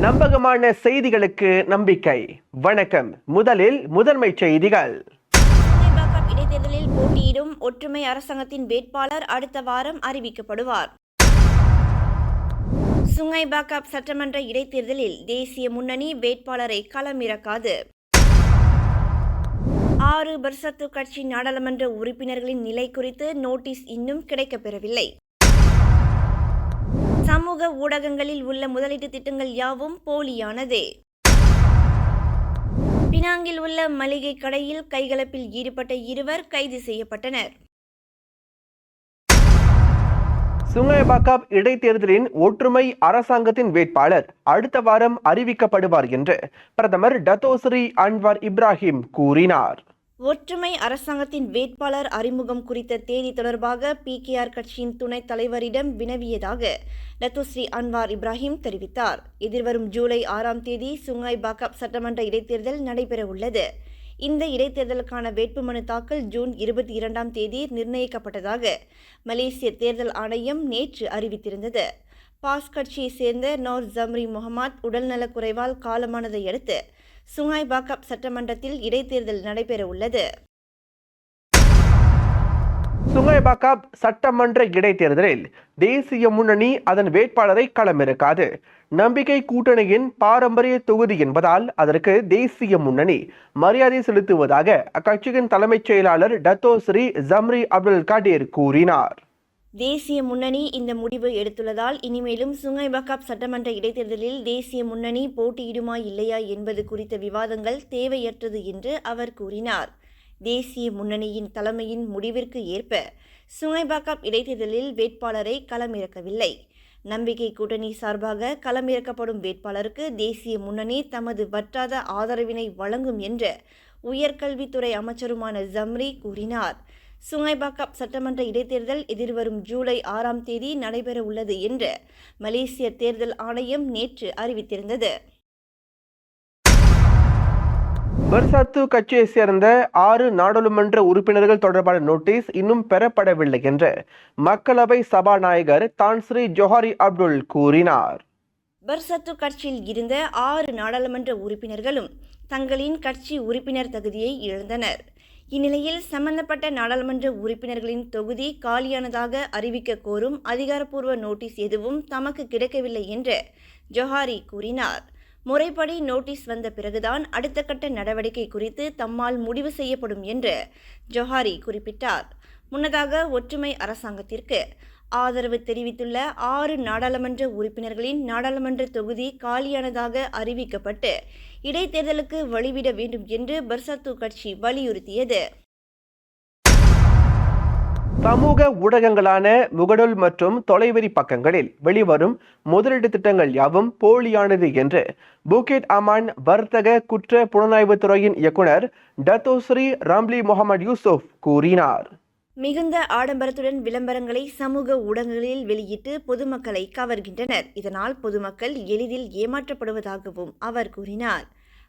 நம்பகமான செய்திகளுக்கு நம்பிக்கை. வணக்கம். முதலில் முதன்மை செய்திகள். இடைத்தேர்தலில் போட்டியிடும் ஒற்றுமை அரசாங்கத்தின் வேட்பாளர் அடுத்த வாரம் அறிவிக்கப்படுவார். சுங்கை பாக்கப் சட்டமன்ற இடைத்தேர்தலில் தேசிய முன்னணி வேட்பாளரை களமிறக்காது. ஆறு பர்சத்து கட்சி நாடாளுமன்ற உறுப்பினர்களின் நிலை குறித்து நோட்டீஸ் இன்னும் கிடைக்கப்பெறவில்லை. சமூக ஊடகங்களில் உள்ள முதலீட்டு திட்டங்கள் யாவும் போலியானதே. பினாங்கில் உள்ள மளிகை கடையில் கைகலப்பில் ஈடுபட்ட இருவர் கைது செய்யப்பட்டனர். சுங்கபாக்காப் இடைத்தேர்தலின் ஒற்றுமை அரசாங்கத்தின் வேட்பாளர் அடுத்த வாரம் அறிவிக்கப்படுவார் என்று பிரதமர் டத்தோஸ்ரீ அன்வார் இப்ராஹிம் கூறினார். ஒற்றுமை அரசாங்கத்தின் வேட்பாளர் அறிமுகம் குறித்த தேதி தொடர்பாக பிகேஆர் கட்சியின் துணைத் தலைவரிடம் வினவியதாக டத்துஸ்ரீ அன்வார் இப்ராஹிம் தெரிவித்தார். எதிர்வரும் ஜூலை ஆறாம் தேதி சுங்காய் பாக்கப் சட்டமன்ற இடைத்தேர்தல் நடைபெறவுள்ளது. இந்த இடைத்தேர்தலுக்கான வேட்புமனு தாக்கல் ஜூன் இருபத்தி இரண்டாம் தேதி நிர்ணயிக்கப்பட்டதாக மலேசிய தேர்தல் ஆணையம் நேற்று அறிவித்திருந்தது. பாஸ் கட்சியைச் சேர்ந்த நோர் ஜம்ரி முகமது உடல்நலக் குறைவால் காலமானதை அடுத்து சுங்காய் பாக்கப் சட்டமன்றத்தில் இடைத்தேர்தல் நடைபெற உள்ளது சுங்கைபாக்காப் சட்டமன்ற இடைத்தேர்தலில் தேசிய முன்னணி அதன் வேட்பாளரை களமிறக்காது. நம்பிக்கை கூட்டணியின் பாரம்பரிய தொகுதி என்பதால் அதற்கு தேசிய முன்னணி மரியாதை செலுத்துவதாக அக்கட்சியின் தலைமைச் செயலாளர் டத்தோஸ்ரீ ஜம்ரி அப்துல் காடீர் கூறினார். தேசிய முன்னணி இந்த முடிவு எடுத்துள்ளதால் இனிமேலும் சுங்கை பக்காப் சட்டமன்ற இடைத்தேர்தலில் தேசிய முன்னணி போட்டியிடுமா இல்லையா என்பது குறித்த விவாதங்கள் தேவையற்றது என்று அவர் கூறினார். தேசிய முன்னணியின் தலைமையின் முடிவிற்கு ஏற்ப சுங்கை பக்காப் இடைத்தேர்தலில் வேட்பாளரை களமிறக்கவில்லை. நம்பிக்கை கூட்டணி சார்பாக களமிறக்கப்படும் வேட்பாளருக்கு தேசிய முன்னணி தமது வற்றாத ஆதரவினை வழங்கும் என்று உயர்கல்வித்துறை அமைச்சருமான ஜம்ரி கூறினார். சுங்கைபாக்கப் சட்டமன்ற இடைத்தேர்தல் எதிர்வரும் ஜூலை ஆறாம் தேதி நடைபெற உள்ளது என்று மலேசிய தேர்தல் ஆணையம் நேற்று அறிவித்திருந்தது. பர்சாத்து கட்சியைச் சேர்ந்த ஆறு நாடாளுமன்ற உறுப்பினர்கள் தொடர்பான நோட்டீஸ் இன்னும் பெறப்படவில்லை என்று மக்களவை சபாநாயகர் தான்ஸ்ரீ ஜொஹாரி அப்துல் கூறினார். பர்சத்து கட்சியில் இருந்த ஆறு நாடாளுமன்ற உறுப்பினர்களும் தங்களின் கட்சி உறுப்பினர் தகுதியை இழந்தனர். இந்நிலையில் சம்பந்தப்பட்ட நாடாளுமன்ற உறுப்பினர்களின் தொகுதி காலியானதாக அறிவிக்க கோரும் அதிகாரப்பூர்வ நோட்டீஸ் எதுவும் தமக்கு கிடைக்கவில்லை என்று ஜொஹாரி கூறினார். முறைப்படி நோட்டீஸ் வந்த பிறகுதான் அடுத்த கட்ட நடவடிக்கை குறித்து தம்மால் முடிவு செய்யப்படும் என்று ஜொஹாரி குறிப்பிட்டார். முன்னதாக ஒற்றுமை அரசாங்கத்திற்கு ஆதரவு தெரிவித்துள்ள ஆறு நாடாளுமன்ற உறுப்பினர்களின் நாடாளுமன்ற தொகுதி காலியானதாக அறிவிக்கப்பட்டு இடைத்தேர்தலுக்கு வழிவிட வேண்டும் என்று பர்சத்து கட்சி வலியுறுத்தியது. சமூக ஊடகங்களான முகடூல் மற்றும் தொலைவெறி பக்கங்களில் வெளிவரும் முதலீட்டு திட்டங்கள் யாவும் போலியானது என்று புகேட் அமான் வர்த்தக குற்ற புலனாய்வுத் துறையின் இயக்குனர் டத்தோஸ்ரீ ராம்லி முகமது யூசுப் கூறினார். மிகுந்த ஆடம்பரத்துடன் விளம்பரங்களை சமூக ஊடகங்களில் வெளியிட்டு பொதுமக்களை கவர்கின்றனர். இதனால் பொதுமக்கள் எளிதில் ஏமாற்றப்படுவதாகவும் அவர் கூறினார்.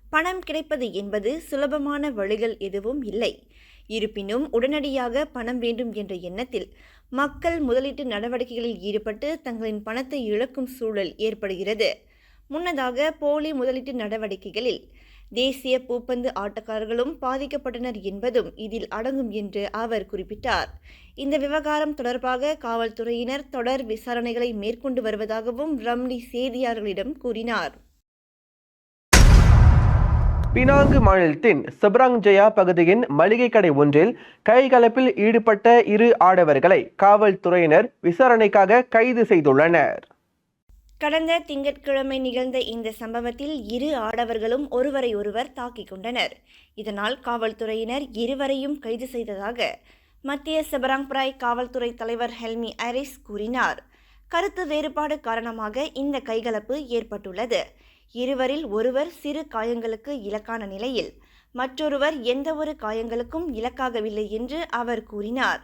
பணம் கிடைப்பது என்பது சுலபமான வழிகள் எதுவும் இல்லை. இருப்பினும் உடனடியாக பணம் வேண்டும் என்ற எண்ணத்தில் மக்கள் முதலீட்டு நடவடிக்கைகளில் ஈடுபட்டு தங்களின் பணத்தை இழக்கும் சூழல் ஏற்படுகிறது. முன்னதாக போலி முதலீட்டு நடவடிக்கைகளில் தேசிய பூப்பந்து ஆட்டக்காரர்களும் பாதிக்கப்பட்டனர் என்பதும் இதில் அடங்கும் என்று அவர் குறிப்பிட்டார். இந்த விவகாரம் தொடர்பாக காவல்துறையினர் தொடர் விசாரணைகளை மேற்கொண்டு வருவதாகவும் ரம்லி செய்தியாளர்களிடம் கூறினார். பினாங்கு மாநிலத்தின் செப்ராங் ஜெயா பகுதியின் மளிகை கடை ஒன்றில் கைகலப்பில் ஈடுபட்ட இரு ஆடவர்களை காவல்துறையினர் விசாரணைக்காக கைது செய்துள்ளனர். கடந்த திங்கட்கிழமை நிகழ்ந்த இந்த சம்பவத்தில் இரு ஆடவர்களும் ஒருவரை ஒருவர் தாக்கிக் கொண்டனர். இதனால் காவல்துறையினர் இருவரையும் கைது செய்ததாக மத்திய செபராங்பிராய் காவல்துறை தலைவர் ஹெல்மி அரிஸ் கூறினார். கருத்து வேறுபாடு காரணமாக இந்த கைகலப்பு ஏற்பட்டுள்ளது. இருவரில் ஒருவர் சிறு காயங்களுக்கு இலக்கான நிலையில் மற்றொருவர் எந்தவொரு காயங்களுக்கும் இலக்காகவில்லை என்று அவர் கூறினார்.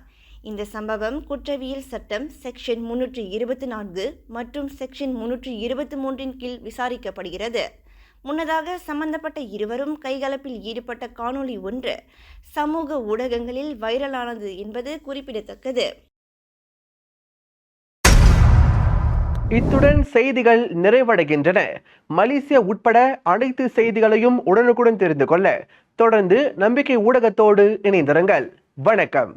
இந்த சம்பவம் குற்றவியல் சட்டம் செக்ஷன் முன்னூற்றி இருபத்தி நான்கு மற்றும் செக்ஷன் முன்னூற்றி இருபத்தி மூன்றின் கீழ் விசாரிக்கப்படுகிறது. முன்னதாக சம்பந்தப்பட்ட இருவரும் கைகலப்பில் ஈடுபட்ட காணொளி ஒன்று சமூக ஊடகங்களில் வைரலானது என்பது குறிப்பிடத்தக்கது. இத்துடன் செய்திகள் நிறைவடைகின்றன. மலேசியா உட்பட அனைத்து செய்திகளையும் உடனுக்குடன் தெரிந்து கொள்ள தொடர்ந்து நம்பிக்கை ஊடகத்தோடு இணைந்திருங்கள். வணக்கம்.